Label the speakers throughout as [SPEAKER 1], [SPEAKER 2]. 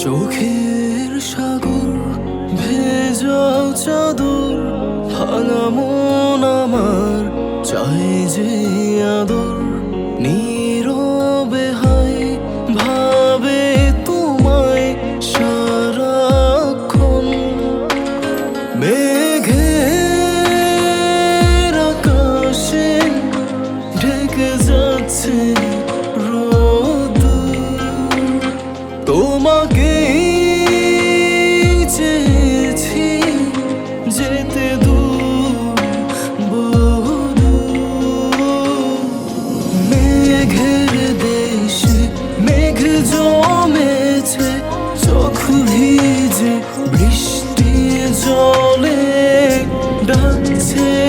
[SPEAKER 1] চোখের সাগর ভেজাও চাদর ভাঙা মন আমার চাই যে আদর নিয়ে জলে ডাকছে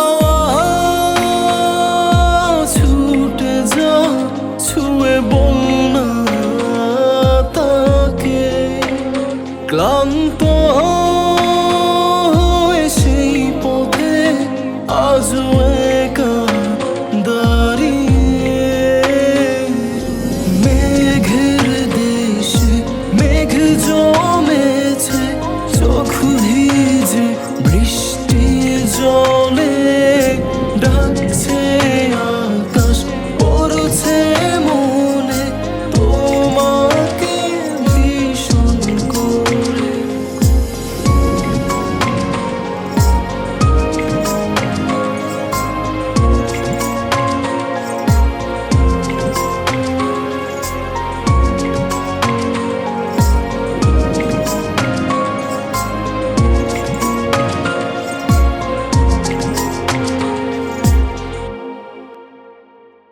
[SPEAKER 1] 更不